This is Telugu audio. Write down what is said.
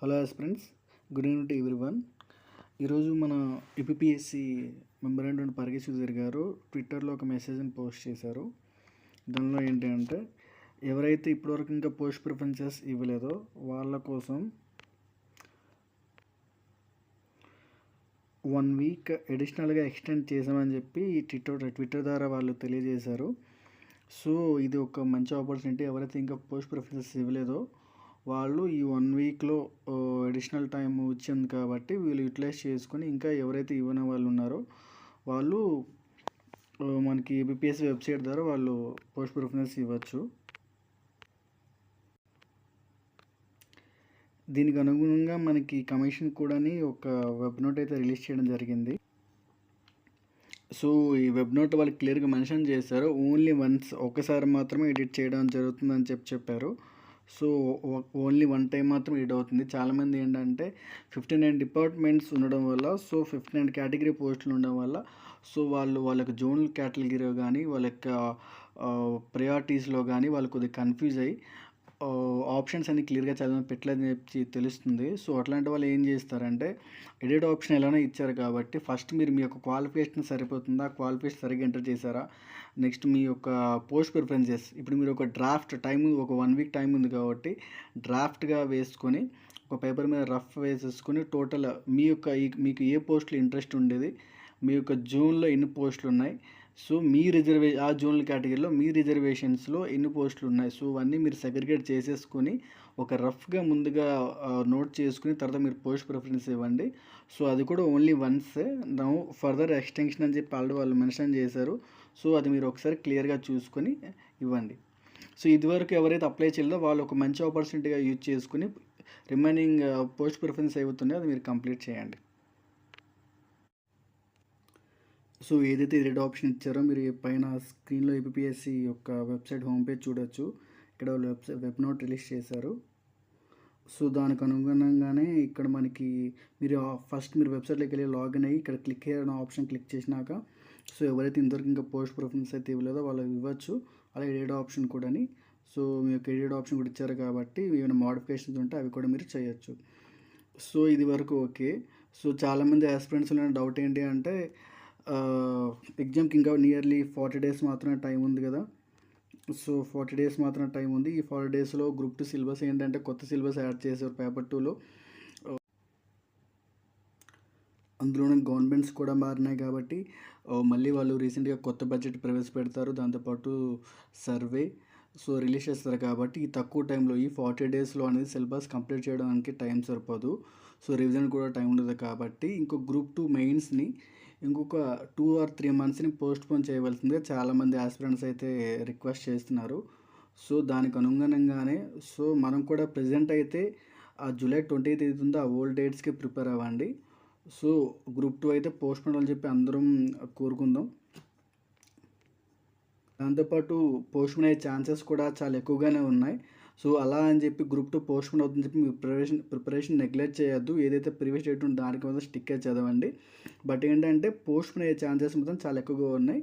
Hello yes friends good evening to everyone ఈరోజు మన ఏపీఎస్సి మెంబర్ అయినటువంటి పరగేశ్ సుధీర్ గారు ట్విట్టర్లో ఒక మెసేజ్ని పోస్ట్ చేశారు. దానిలో ఏంటి అంటే ఎవరైతే ఇప్పటివరకు ఇంకా పోస్ట్ ప్రిఫరెన్సెస్ ఇవ్వలేదో వాళ్ళ కోసం వన్ వీక్ అడిషనల్గా ఎక్స్టెండ్ చేసామని చెప్పి ట్విట్టర్ ట్విట్టర్ ద్వారా వాళ్ళు తెలియజేశారు. సో ఇది ఒక మంచి ఆపర్చునిటీ ఎవరైతే ఇంకా పోస్ట్ ప్రిఫరెన్సెస్ ఇవ్వలేదో వాళ్ళు ఈ వన్ వీక్లో అడిషనల్ టైం వచ్చింది కాబట్టి వీళ్ళు యూటిలైజ్ చేసుకొని ఇంకా ఎవరైతే ఇవ్వని వాళ్ళు ఉన్నారో వాళ్ళు మనకి ఏబిపిఎస్ వెబ్సైట్ ద్వారా వాళ్ళు పోస్ట్ ప్రిఫరెన్స్ ఇవ్వచ్చు. దీనికి అనుగుణంగా మనకి కమిషన్ కూడాని ఒక వెబ్ నోట్ అయితే రిలీజ్ చేయడం జరిగింది. సో ఈ వెబ్ నోట్ వాళ్ళు క్లియర్గా మెన్షన్ చేశారు. ఓన్లీ వన్స్ ఒకసారి మాత్రమే ఎడిట్ చేయడం జరుగుతుందని చెప్పి చెప్పారు. సో ఓన్లీ వన్ టైం మాత్రం ఎడిట్ అవుతుంది. చాలామంది ఏంటంటే ఫిఫ్టీ నైన్ డిపార్ట్మెంట్స్ ఉండడం వల్ల సో ఫిఫ్టీ నైన్ కేటగిరీ పోస్టులు ఉండడం వల్ల సో వాళ్ళు వాళ్ళకి జోన్ కేటగిరీలో కానీ వాళ్ళ యొక్క ప్రయారిటీస్లో కానీ వాళ్ళు కొద్దిగా కన్ఫ్యూజ్ అయ్యి ఆప్షన్స్ అన్ని క్లియర్గా చదివి పెట్టలేదని చెప్పి తెలుస్తుంది. సో అట్లాంటి వాళ్ళు ఏం చేస్తారంటే ఎడిట్ ఆప్షన్ ఎలానో ఇచ్చారు కాబట్టి ఫస్ట్ మీరు మీ యొక్క క్వాలిఫికేషన్ సరిపోతుందా? క్వాలిఫికేషన్ సరిగ్గా ఎంటర్ చేశారా? నెక్స్ట్ మీ యొక్క పోస్ట్ ప్రిఫరెన్సెస్ ఇప్పుడు మీరు ఒక డ్రాఫ్ట్ టైం ఒక వన్ వీక్ టైం ఉంది కాబట్టి డ్రాఫ్ట్గా వేసుకొని ఒక పేపర్ మీద రఫ్ వేసేసుకొని టోటల్ మీ యొక్క ఈ- మీకు ఏ పోస్టులు ఇంట్రెస్ట్ ఉండేది? మీ యొక్క జూన్లో ఎన్ని పోస్టులు ఉన్నాయి? సో మీ రిజర్వే ఆ జోనల్ కేటగిరీలో మీ రిజర్వేషన్స్లో ఎన్ని పోస్టులు ఉన్నాయి? సో అవన్నీ మీరు సెగ్రిగేట్ చేసేసుకొని ఒక రఫ్గా ముందుగా నోట్ చేసుకుని తర్వాత మీరు పోస్ట్ ప్రిఫరెన్స్ ఇవ్వండి. సో అది కూడా only once. Now further extension అని చెప్పి ఆల్రెడీ వాళ్ళు మెన్షన్ చేశారు. సో అది మీరు ఒకసారి క్లియర్గా చూసుకొని ఇవ్వండి. సో ఇదివరకు ఎవరైతే అప్లై చేయలేదో వాళ్ళు ఒక మంచి ఆపర్చునిటీగా యూజ్ చేసుకుని రిమైనింగ్ పోస్ట్ ప్రిఫరెన్స్ అవుతుందో అది మీరు కంప్లీట్ చేయండి. సో ఏదైతే రెడ్ ఆప్షన్ ఇచ్చారో మీరు పైన స్క్రీన్లో ఏపీఎస్సి యొక్క వెబ్సైట్ హోమ్ పేజ్ చూడొచ్చు. ఇక్కడ వెబ్సైట్ వెబ్ నోట్ రిలీజ్ చేశారు. సో దానికి అనుగుణంగానే ఇక్కడ మనకి మీరు ఫస్ట్ మీరు వెబ్సైట్లోకి వెళ్ళి లాగిన్ అయ్యి ఇక్కడ క్లిక్ అయ్యే ఆప్షన్ క్లిక్ చేసినాక సో ఎవరైతే ఇంతవరకు ఇంకా పోస్ట్ ప్రిఫరెన్స్ అయితే ఇవ్వలేదో వాళ్ళకి ఇవ్వచ్చు. అలాగే ఎడిట్ ఆప్షన్ కూడాని. సో మీ యొక్క ఎడిట్ ఆప్షన్ కూడా ఇచ్చారు కాబట్టి ఏమైనా మోడిఫికేషన్స్ ఉంటే అవి కూడా మీరు చేయొచ్చు. సో ఇది వరకు ఓకే. సో చాలామంది ఉన్న డౌట్ ఏంటి అంటే ఎగ్జామ్కి ఇంకా నియర్లీ ఫార్టీ డేస్ మాత్రమే టైం ఉంది కదా. సో ఫార్టీ డేస్ మాత్రమే టైం ఉంది. ఈ ఫార్టీ డేస్లో గ్రూప్ టూ సిలబస్ ఏంటంటే కొత్త సిలబస్ యాడ్ చేశారు పేపర్ టూలో అందులోనే గవర్నమెంట్స్ కూడా మారినాయి కాబట్టి మళ్ళీ వాళ్ళు రీసెంట్గా కొత్త బడ్జెట్ ప్రవేశపెడతారు. దాంతోపాటు సర్వే సో రిలీజ్ చేస్తారు కాబట్టి ఈ తక్కువ టైంలో ఈ ఫార్టీ డేస్లో అనేది సిలబస్ కంప్లీట్ చేయడానికి టైం సరిపోదు. సో రివిజన్ కూడా టైం ఉండదు కాబట్టి ఇంకో గ్రూప్ టూ మెయిన్స్ని ఇంకొక టూ ఆర్ త్రీ మంత్స్ని పోస్ట్ పోన్ చేయవలసిందిగా చాలామంది ఆస్పిరెంట్స్ అయితే రిక్వెస్ట్ చేస్తున్నారు. సో దానికి అనుగుణంగానే సో మనం కూడా ప్రజెంట్ అయితే ఆ జూలై ట్వంటీ ఎయిత్ ఉందో ఆ ఓల్డ్ డేట్స్కి ప్రిపేర్ అవ్వండి. సో గ్రూప్ టూ అయితే పోస్ట్ పోన్ అని చెప్పి అందరం కోరుకుందాం. దాంతోపాటు పోస్ట్ పోన్ అయ్యే ఛాన్సెస్ కూడా చాలా ఎక్కువగానే ఉన్నాయి. సో అలా అని చెప్పి గ్రూప్ టూ పోస్ట్ పోన్ అవుతుందని చెప్పి మీ ప్రిపరేషన్ ప్రిపరేషన్ నెగ్లెక్ట్ చేయొద్దు. ఏదైతే ప్రీవియస్ డేట్ ఉందో దానికి మీద స్టిక్ చదవండి. బట్ ఏంటంటే పోస్ట్ పోన్ అయ్యే ఛాన్సెస్ మాత్రం చాలా ఎక్కువగా ఉన్నాయి.